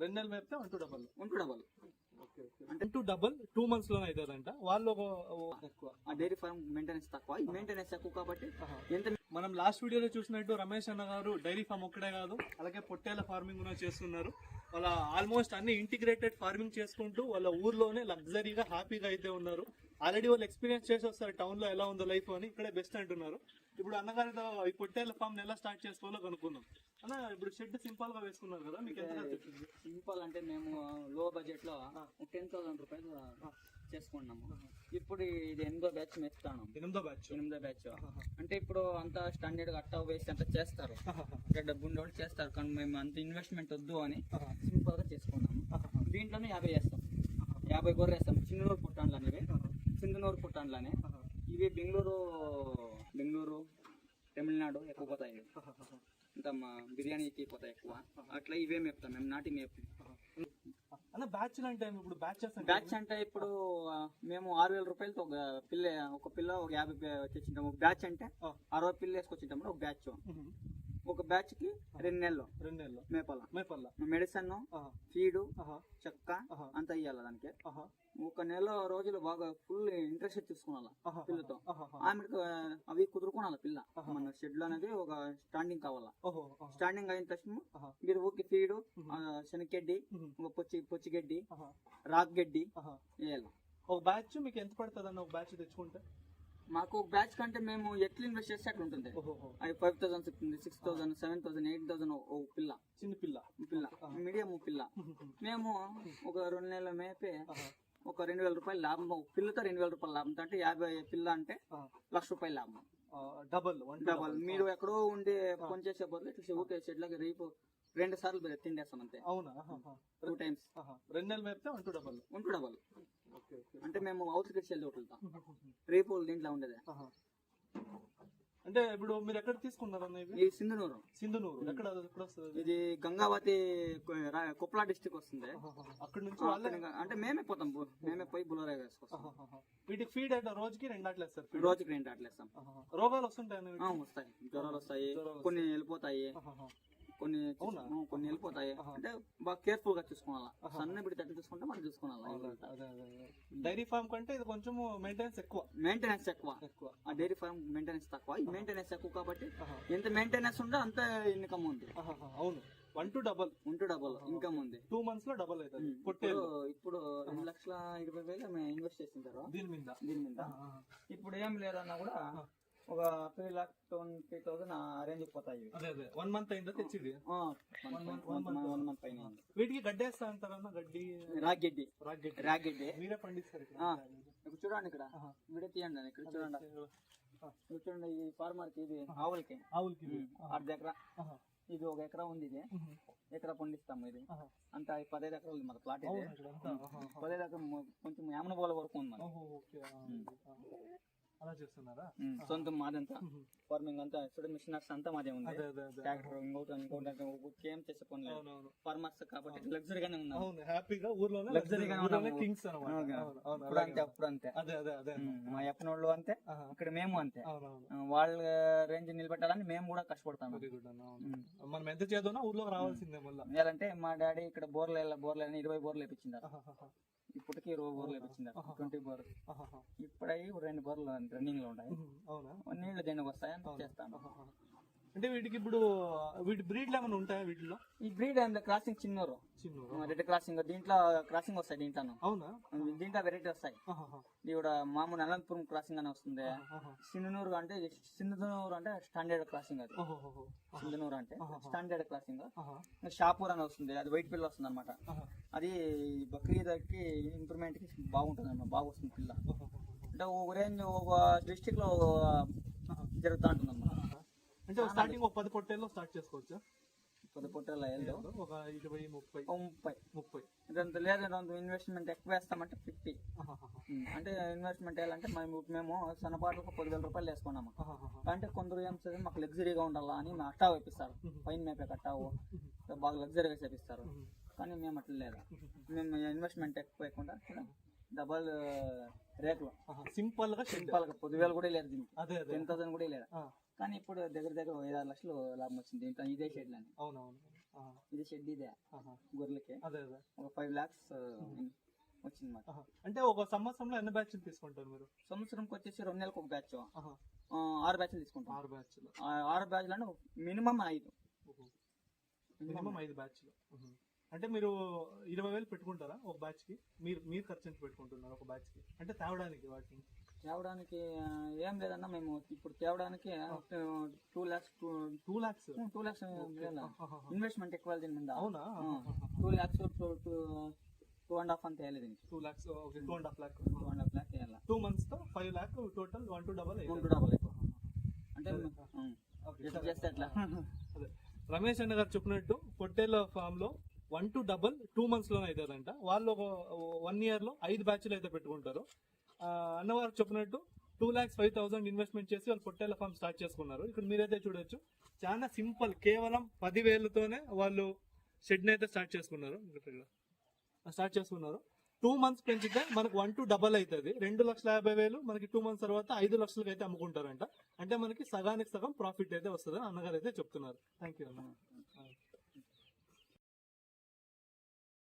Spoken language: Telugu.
రెండు నెలలు మేపితే వన్ టు డబల్ ఉంటూ డబల్ అంటే టూ డబల్ టూ మంత్స్లోనే అవుతుందంట వాళ్ళు ఒక ఒక- ఎక్కువ ఆ డైరీ ఫార్మ్ మెయింటెనెన్స్ తక్కువ. ఈ మెయింటెనెన్స్ ఎక్కువ కాబట్టి. ఎంత మనం లాస్ట్ వీడియోలో చూసినట్టు రమేష్ అన్న గారు డైరీ ఫామ్ ఒక్కడే కాదు అలాగే పొట్టేల ఫార్మింగ్ కూడా చేస్తున్నారు. వాళ్ళ ఆల్మోస్ట్ అన్ని ఇంటిగ్రేటెడ్ ఫార్మింగ్ చేసుకుంటూ వాళ్ళ ఊర్లోనే లగ్జరీగా హ్యాపీగా అయితే ఉన్నారు. ఆల్రెడీ వాళ్ళు ఎక్స్పీరియన్స్ చేసి వస్తారు టౌన్లో ఎలా ఉందో లైఫ్ అని ఇక్కడే బెస్ట్ అంటున్నారు. ఇప్పుడు అన్నగారితో ఈ పొట్టేల ఫామ్ ఎలా స్టార్ట్ చేసుకోవాలో కనుక్కుందాం. అన్న ఇప్పుడు షెడ్ సింపుల్గా వేసుకున్నారు కదా మీకు ఎంత ఖర్చు వచ్చింది? సింపుల్ అంటే మేము లో బడ్జెట్లో టెన్ థౌసండ్ రూపాయలు చేసుకున్నాము ఇప్పుడు ఇది ఎనిమిదో బ్యాచ్ మెస్తాను ఎనిమిదో బ్యాచ్ ఎనిమిదో బ్యాచ్ అంటే ఇప్పుడు అంతా స్టాండర్డ్గా అట్టా వేసి అంతా చేస్తారు. ఇక్కడ డబ్బు ఉండేవాళ్ళు చేస్తారు కానీ మేము అంత ఇన్వెస్ట్మెంట్ వద్దు అని సింపుల్గా చేసుకున్నాము దీంట్లోనే యాభై వేస్తాం. యాభై గొర్రె వేస్తాం. చిన్నూరు పుట్టాన్లు అనేవి. సింధనూరు పుట్టాన్లనే. ఇవి బెంగళూరు బెంగళూరు తమిళనాడు ఎక్కువ పోతాయి. మా బిర్యానీకి పోతాయి ఎక్కువ. అట్లా ఇవే మేపుతాం మేము నాటి మేపు. బ్యాచ్ అంటే ఇప్పుడు బ్యాచెస్ బ్యాచ్ అంటే ఇప్పుడు మేము ఆరు వేల రూపాయలతో ఒక పిల్ల ఒక పిల్ల ఒక యాభై తెచ్చింటాము. ఒక బ్యాచ్ అంటే. అరవై పిల్ల వేసుకొచ్చింటాము ఒక బ్యాచ్ ఒక బ్యాచ్కి రెండు నెలలు రెండు నెలలు మేపాల మేపల్ల మెడిసిన్. ఫీడు. చెక్క. అంతా ఇయ్యాలి దానికి. ఒక నెల రోజులు బాగా ఫుల్ ఇంట్రెస్ట్ ఆహా. పిల్లతో. ఆమెకు అవి కుదురుకోవాలి పిల్ల మన షెడ్లో అనేది ఒక స్టాండింగ్ కావాలా. స్టాండింగ్ అయిన తక్షణం. మీరు ఊకి ఫీడు శనగడ్డి పొచ్చి పొచ్చిగడ్డి ఆహా. రాక్ గడ్డి. వేయాలి ఒక బ్యాచ్ మీకు ఎంత పడుతుంది అన్న ఒక బ్యాచ్ తెచ్చుకుంటే మాకు బ్యాచ్ కంటే మేము ఎట్లా ఇన్వెస్ట్ చేస్తే అట్లా ఉంటుంది ఓహో అది five thousand six thousand seven thousand eight thousand ఓ పిల్ల. చిన్న పిల్ల. పిల్ల. మీడియం పిల్ల. మేము ఒక రెండు నెలల మేపే ఒక రెండు వేల రూపాయలు లాభం. ఒక పిల్లతో రెండు వేల రూపాయలు లాభం. అంటే యాభై పిల్ల అంటే లక్ష రూపాయలు లాభం. డబల్ వన్ డబల్ మీరు ఎక్కడో ఉండే పని చేసే బదులు ఇట్లా ఊకే షెడ్లకి రేపు రెండు సార్లు తిండేస్తాం అంతే. అవునా. Two times. రెండు నెలలు మేపితే వన్ టు డబల్ ఉంటూ డబల్ ఓకే ఓకే అంటే మేము అవుట్ కిట్స్ వెళ్ళి వదులుతాం రేపు దీంట్లో ఉండేది. అంటే ఇప్పుడు మీరు ఎక్కడ తీసుకున్నారు సింధునూరు. సింధునూరు. ఎక్కడ ఎక్కడ వస్తుంది? ఇది గంగావతి కొ- రా- కొప్పల డిస్టిక్ వస్తుంది. అక్కడ నుంచి అంటే మేమే పోతాం మేమే పోయి బులోరా వేసుకొస్తాం. వీటికి ఫీడ్ అయితే రోజుకి రెండు అట్లా వేస్తారు. రోజుకి రెండు అట్లేస్తాం ఆహా. రోగాలు వస్తుంటాయి వస్తాయి. జ్వరాలు వస్తాయి. కొన్ని వెళ్ళిపోతాయి. కొన్ని కొన్ని వెళ్ళిపోతాయి. అంటే బాగా కేర్ఫుల్గా చూసుకోవాలా? సన్న బిడ్డ ఎట్లా చూసుకుంటే మనం చూసుకోవాలా. డైరీ ఫార్మ్ కంటే ఇది కొంచెం మెయింటెనెన్స్ ఎక్కువ. మెయింటెనెన్స్ ఎక్కువ. ఎక్కువ. ఆ డైరీ ఫార్మ్ మెయింటెనెన్స్ తక్కువ. ఈ మెయింటెనెన్స్ ఎక్కువ కాబట్టి. ఎంత మెయింటెనెన్స్ ఉందో అంత ఇన్కమ్ ఉంది. అవును. వన్ టు డబల్ ఉంటూ డబుల్ ఇన్కమ్ ఉంది. టూ మంత్స్లో డబల్ అవుతుంది. ఇప్పుడు పొట్టేలు ఇప్పుడు రెండు లక్షల ఇరవై వేలు ఇన్వెస్ట్ చేసింటారు దీని మీద. దీని మీద. ఇప్పుడు ఏం లేదన్నా కూడా ఒక three lakh twenty thousand arrange పోతాయి. అదే అదే. వన్ మంత్ అయిందా తెచ్చిది ఆ, వన్ మంత్ పైన. వీటికి గడ్డేస్తా అంటారన్న? గడ్డి రాగిడ్డి. రాగడ్డి. రాగిడ్డి. మీరే పండిస్తారు ఇక్కడ. ఆ, చూడండి ఇక్కడ. వీడియో తీయండి ఇక్కడ చూడండి. ఆ, ఇక్కడ చూడండి ఈ ఫార్మర్కి ఇది ఆవులకి. ఆవులకి. అర్ధ ఎకరా. ఇది ఒక ఎకరా ఉంది ఇది. ఎకరా పండిస్తాము ఇది. అంత పదహైదు ఎకరాలు ఉంది మన ప్లాట్ ఇది. పదహైదు ఎకరం కొంచెం యామన పోల వరకు ఉంది ఆ, ఆ. అలా చేస్తున్నారా? సొంతం మాదంతా ఫార్మింగ్ అంతా మిషనర్స్ అంతా మాదే ఉంది. ట్రాక్టర్ ఇంకోటి ఇంకోటి అంటే ఏం చేసే పని లేదు. అవునవును. ఫార్మర్స్ కాబట్టి లగ్జరీగానే ఉన్నాం. అవును హ్యాపీగా ఊర్లోనే ఊర్లోనే ఉన్నాము. కింగ్స్ అలాగే. అంతే అప్పుడు అంతే. అదే అదే అదే. మా ఎప్పనోళ్ళు అంతే. ఇక్కడ మేము అంతే. వాళ్ళ రేంజ్ నిలబెట్టాలని మేము కూడా అవును. మనం ఎంత చేద్దాం ఊర్లోకి రావాల్సిందే మళ్ళీ. ఎలాంటే మా డాడీ ఇక్కడ బోర్లు బోర్లు ఇరవై బోర్లు వేపించిండారు. ఇప్పటికి ఇరవై బోర్లు వేపించిండారు ట్వంటీ బోర్ ఇప్పుడై రెండు బోర్లు రన్నింగ్లో ఉన్నాయి నీళ్ళు దేనికి వస్తాయని చేస్తాను. అంటే వీటికి ఇప్పుడు వీటి బ్రీడ్లు ఏమైనా ఉంటాయా వీటిలో? ఈ బ్రీడ్ అండ్ క్రాసింగ్ చిన్నోరు. చిన్న రెడ్ క్రాసింగ్ దీంట్లో క్రాసింగ్ వస్తాయి దీంట్లోను. అవునా? దీంట్లో వెరైటీ వస్తాయి. ఆహాహా. ఇక్కడ మామూలు అనంతపురం క్రాసింగ్ అని వస్తుంది. సింధనూరు అంటే సింధనూరు అంటే స్టాండర్డ్ క్రాసింగ్ అది. సింధనూరు అంటే స్టాండర్డ్ క్రాసింగ్. షాపూర్ అని వస్తుంది. అది వైట్ పిల్ల వస్తుంది అనమాట. అది బక్రీద్కి ఇంప్రూవ్మెంట్కి బాగుంటుంది అన్నమాట. బాగా వస్తుంది పిల్ల. అంటే ఒక రేంజ్ ఒక డిస్టిక్లో జరుగుతూ ఉంటుంది అన్నమాట. అంటే స్టార్టింగ్ ఒక పది పొట్టేల్లో స్టార్ట్ చేసుకోవచ్చా? పొట్టేళ్ళ ఏళ్ళు ఒక ఇరవై ముప్పై. ముప్పై. ముప్పై. ఇదంత లేదు ఇదంత ఇన్వెస్ట్మెంట్ ఎక్కువ వేస్తామంటే ఫిఫ్టీ. అంటే ఇన్వెస్ట్మెంట్ వేయాలంటే మేము మేము సన్నపాట్లకు పదివేల రూపాయలు వేసుకున్నాము. అంటే కొందరు ఏం చేస్తారు మాకు లగ్జరీగా ఉండాలా అని మేము అట్టా వేపిస్తారు. పైన మేపే కట్టావు. బాగా లగ్జరీగా చేపిస్తారు. కానీ మేము అట్లా లేదు. మేము ఇన్వెస్ట్మెంట్ ఎక్కువ వేయకుండా డబల్ ఆహా. సింపుల్గా సింపుల్గా పదివేలు కూడా లేదు దీనికి. అదే టెన్ థౌసండ్ కూడా లేదు. కానీ ఇప్పుడు దగ్గర దగ్గర ఐదు ఆరు లక్షలు లాభం వచ్చింది. దీంట్లో ఇదే షెడ్ అని అవునవును. ఇది షెడ్ ఇదే. గొర్రెలకి. అదే అదే. ఒక ఫైవ్ ల్యాక్స్ వచ్చింది మాట. అంటే ఒక సంవత్సరంలో ఎన్ని బ్యాచ్లు తీసుకుంటారు మీరు? సంవత్సరంకి వచ్చేసి రెండు నెలలకు ఒక బ్యాచ్. ఆరు బ్యాచ్లు తీసుకుంటాం. ఆరు బ్యాచ్లు. ఆరు బ్యాచ్లు అంటే మినిమం ఐదు. మినిమం ఐదు బ్యాచ్లు. అంటే మీరు ఇరవై వేలు పెట్టుకుంటారా ఒక బ్యాచ్కి? మీరు మీరు ఖర్చు ఎంత పెట్టుకుంటున్నారు ఒక బ్యాచ్కి? అంటే తేవడానికి వాటిని. తేవడానికి ఏం లేదన్నా మేము ఇప్పుడు తేవడానికి two lakhs two lakhs two lakhs investment ఎక్కువ దీని మీద అవునా two lakhs two and half అంత వేయాలి దీనికి. Two lakhs okay two and half lakh two and half lakh వేయాలి? Two మంత్స్తో five lakh total one to double two double అంటే చేస్తే అట్లా రమేష్ అన్న గారు చెప్పినట్టు పొట్టేల ఫామ్లో వన్ టు డబల్ టూ మంత్స్లోనే అవుతుందంట వాళ్ళు ఒక వన్ ఇయర్లో ఐదు బ్యాచ్లు అయితే పెట్టుకుంటారు. అన్నవారు చెప్పినట్టు two lakhs five thousand investment చేసి వాళ్ళు పొట్టేల ఫామ్ స్టార్ట్ చేసుకున్నారు. ఇక్కడ మీరైతే చూడొచ్చు. చాలా సింపుల్ కేవలం పదివేలతోనే వాళ్ళు షెడ్ని అయితే స్టార్ట్ చేసుకున్నారు. స్టార్ట్ చేసుకున్నారు. టూ మంత్స్ పెంచితే మనకు వన్ టు డబల్ అవుతుంది రెండు లక్షల యాభై వేలు మనకి టూ మంత్స్ తర్వాత ఐదు లక్షలకి అయితే అమ్ముకుంటారంట. అంటే మనకి సగానికి సగం ప్రాఫిట్ అయితే వస్తుంది అన్నగారు అయితే చెప్తున్నారు. థ్యాంక్ యూ అన్న.